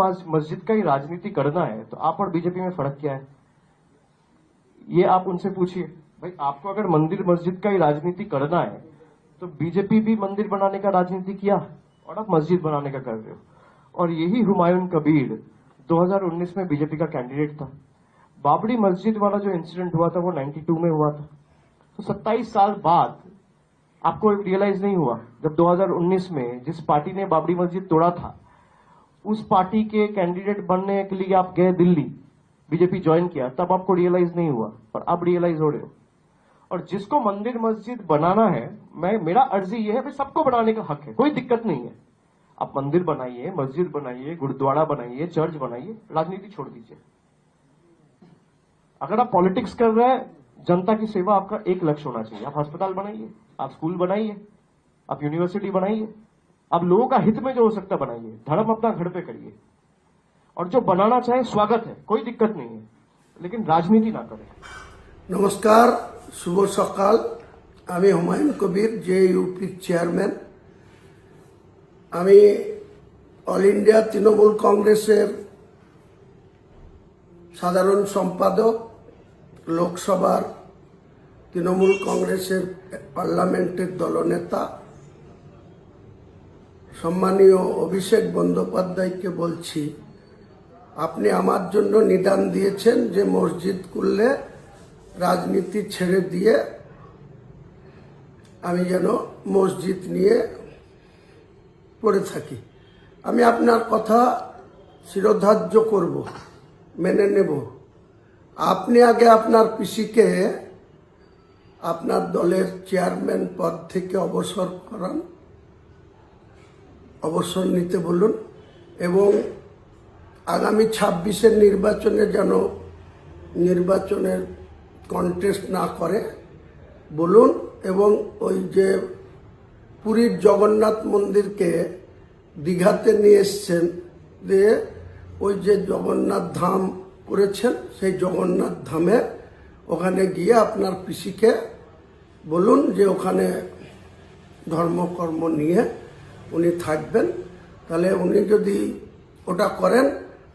आज मस्जिद का ही राजनीति करना है तो आप और बीजेपी में फ़र्क क्या है? ये आप उनसे पूछिए। भाई, आपको अगर मंदिर, मस्जिद का ही राजनीति करना है तो बीजेपी भी मंदिर बनाने का राजनीति किया और आप मस्जिद बनाने का कर रहे हो। और यही हुमायूं कबीर 2019 में बीजेपी का कैंडिडेट था। बाबरी मस्जिद वाला जो इंसिडेंट हुआ था, वो 92 में हुआ था। तो 27 साल बाद आपको रियलाइज़ नहीं हुआ, जब 2019 में जिस पार्टी ने बाबरी मस्जिद तोड़ा था उस पार्टी के कैंडिडेट बनने के लिए आप गए दिल्ली, बीजेपी ज्वाइन किया, तब आपको रियलाइज़ नहीं हुआ पर अब रियलाइज़ हो रहे हो। और जिसको मंदिर मस्जिद बनाना है, मैं, मेरा अर्जी ये है सबको बनाने का हक है, कोई दिक्कत नहीं है। आप मंदिर बनाइए, मस्जिद बनाइए, गुरुद्वारा बनाइए चर्च बनाइए, राजनीति छोड़ दीजिए। अगर आप पॉलिटिक्स कर रहे हैं, जनता की सेवा आपका एक लक्ष्य होना चाहिए। आप अस्पताल बनाइए, आप स्कूल बनाइए, आप यूनिवर्सिटी बनाइए। आप लोगों का हित में जो हो सकता है बनाइए धर्म अपना घर पे करिए और जो बनाना चाहे स्वागत है कोई दिक्कत नहीं है लेकिन राजनीति ना करें নমস্কার শুভ সকাল আমি হুমায়ুন কবির জে ইউপির চেয়ারম্যান আমি অল ইন্ডিয়া তৃণমূল কংগ্রেসের সাধারণ সম্পাদক লোকসভার তৃণমূল কংগ্রেসের পার্লামেন্টের দলনেতা সম্মানীয় অভিষেক বন্দ্যোপাধ্যায়কে বলছি, আপনি আমার জন্য নিদান দিয়েছেন যে মসজিদ করলে রাজনীতি ছেড়ে দিয়ে আমি যেন মসজিদ নিয়ে পড়ে থাকি। আমি আপনার কথা শিরোধার্য করব, মেনে নেব। আপনি আগে আপনার পিসিকে আপনার দলের চেয়ারম্যান পদ থেকে অবসর করান। অবসর নিতে বলুন এবং আগামী ছাব্বিশের নির্বাচনে যেন নির্বাচনের কন্টেস্ট না করে, বলুন এবং ওই যে পুরীর জগন্নাথ মন্দিরকে দীঘাতে নিয়ে এসছেন দিয়ে ওই যে জগন্নাথ ধাম করেছেন, সেই জগন্নাথ ধামে ওখানে গিয়ে আপনার পিসিকে বলুন যে ওখানে ধর্মকর্ম নিয়ে উনি থাকবেন। তাহলে উনি যদি ওটা করেন,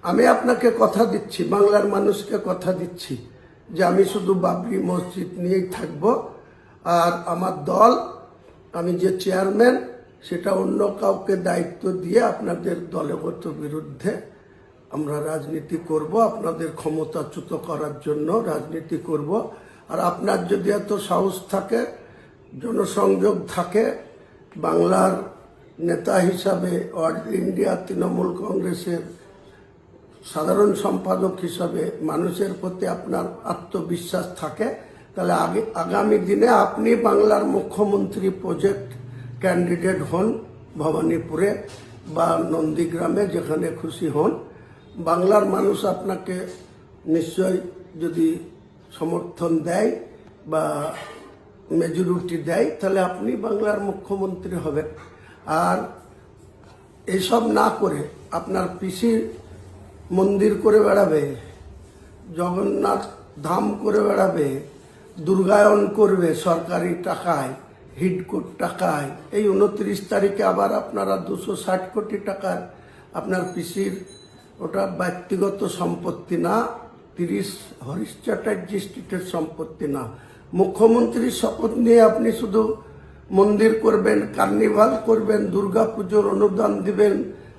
আমি আপনাকে কথা দিচ্ছি, বাংলার মানুষকে কথা দিচ্ছি যে আমি শুধু বাবরি মসজিদ নিয়েই থাকব। আর আমার দল, আমি যে চেয়ারম্যান, সেটা অন্য কাউকে দায়িত্ব দিয়ে আপনাদের দলগত বিরুদ্ধে আমরা রাজনীতি করব, আপনাদের ক্ষমতাচ্যুত করার জন্য রাজনীতি করব। আর আপনার যদি এত সাহস থাকে, জনসংযোগ থাকে, বাংলার নেতা হিসাবে অল ইন্ডিয়া তৃণমূল কংগ্রেসের সাধারণ সম্পাদক হিসাবে মানুষের প্রতি আপনার আত্মবিশ্বাস থাকে। তাহলে আগে, আগামী দিনে আপনি বাংলার মুখ্যমন্ত্রী প্রজেক্ট ক্যান্ডিডেট হন ভবানীপুরে বা নন্দীগ্রামে যেখানে খুশি হন। বাংলার মানুষ আপনাকে নিশ্চয় যদি সমর্থন দেয় বা মেজরিটি দেয়, তাহলে আপনি বাংলার মুখ্যমন্ত্রী হবেন। আর এসব না করে আপনার পিসির মন্দির করে বেড়াবে, জগন্নাথ ধাম করে বেড়াবে, দুর্গায়ন করবে সরকারি টাকায় হিডকোট টাকায়। এই উনত্রিশ তারিখে আবার আপনারা দুশো ষাট কোটি টাকার আপনার পিসির ওটা ব্যক্তিগত সম্পত্তি না, তিরিশ হরিশ চ্যাটার্জি স্ট্রিটের সম্পত্তি না। মুখ্যমন্ত্রীর শপথ নিয়ে আপনি শুধু মন্দির করবেন, কার্নিভাল করবেন দুর্গা পুজোর অনুদান দিবেন,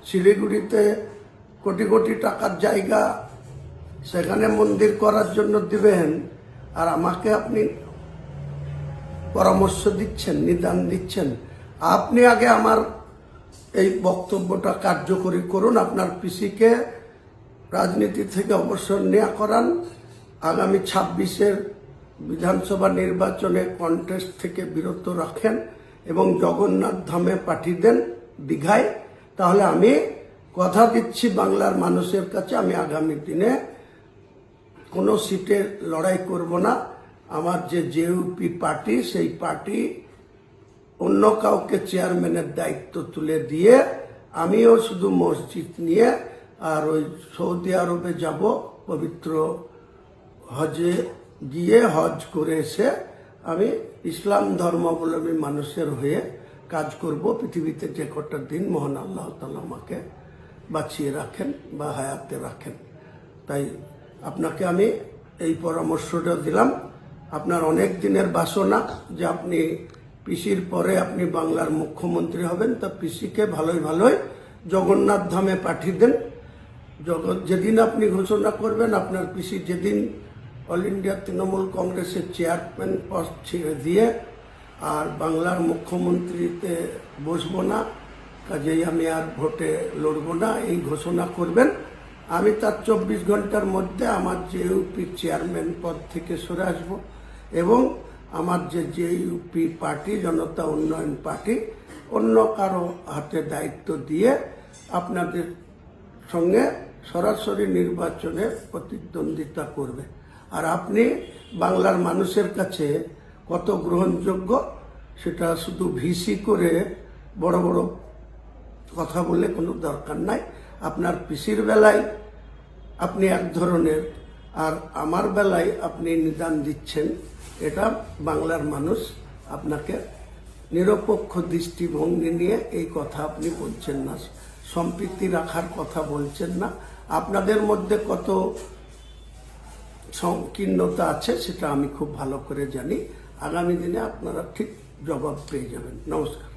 শিলিগুড়িতে কোটি কোটি টাকার জায়গা সেখানে মন্দির করার জন্য দিবেন, আর আমাকে আপনি পরামর্শ দিচ্ছেন, নিদান দিচ্ছেন। আপনি আগে আমার এই বক্তব্যটা কার্যকরী করুন, আপনার পিসিকে রাজনীতি থেকে অবসর নেওয়া করান। আগামী ছাব্বিশের বিধানসভা নির্বাচনে কন্টেস্ট থেকে বিরত রাখেন এবং জগন্নাথ ধামে পাঠিয়ে দেন দীঘায়, তাহলে আমি কথা দিচ্ছি বাংলার মানুষের কাছে, আমি আগামী দিনে কোনো সিটে লড়াই করব না। আমার যে জেউপি পার্টি, সেই পার্টি অন্য কাউকে চেয়ারম্যানের দায়িত্ব তুলে দিয়ে আমিও শুধু মসজিদ নিয়ে আর ওই সৌদি আরবে যাব, পবিত্র হজে গিয়ে হজ করে এসে আমি ইসলাম ধর্মাবলম্বী মানুষের হয়ে কাজ করব। পৃথিবীতে যে কটা দিন মহান আল্লাহ তালা আমাকে বাঁচিয়ে রাখেন বা হায়াতে রাখেন। তাই আপনাকে আমি এই পরামর্শটা দিলাম। আপনার অনেক দিনের বাসনা যে আপনি পিসির পরে আপনি বাংলার মুখ্যমন্ত্রী হবেন, তা পিসিকে ভালোই ভালোই জগন্নাথ ধামে পাঠিয়ে দেন। যেদিন আপনি ঘোষণা করবেন, আপনার পিসি যেদিন অল ইন্ডিয়া তৃণমূল কংগ্রেসের চেয়ারম্যান পদ ছেড়ে দিয়ে আর বাংলার মুখ্যমন্ত্রীতে বসবো না, কাজেই আমি আর ভোটে লড়বো না, এই ঘোষণা করবেন। আমি তার চব্বিশ ঘণ্টার মধ্যে আমার যে ইউপি চেয়ারম্যান পদ থেকে সরে আসব এবং আমার যে যে ইউপি পার্টি, জনতা উন্নয়ন পার্টি, অন্য কারও হাতে দায়িত্ব দিয়ে আপনাদের সঙ্গে সরাসরি নির্বাচনে প্রতিদ্বন্দ্বিতা করবে। আর আপনি বাংলার মানুষের কাছে কত গ্রহণযোগ্য, সেটা শুধু ভিসি করে বড় বড় কথা বলে কোনো দরকার নাই। আপনার পিসির বেলায় আপনি এক ধরনের, আর আমার বেলায় আপনি নিদান দিচ্ছেন। এটা বাংলার মানুষ আপনাকে নিরপেক্ষ দৃষ্টিভঙ্গি নিয়ে এই কথা আপনি বলছেন না। সম্পৃক্তি রাখার কথা বলছেন না। আপনাদের মধ্যে কত সংকীর্ণতা আছে, সেটা আমি খুব ভালো করে জানি। আগামী দিনে আপনারা ঠিক জবাব পেয়ে যাবেন। নমস্কার।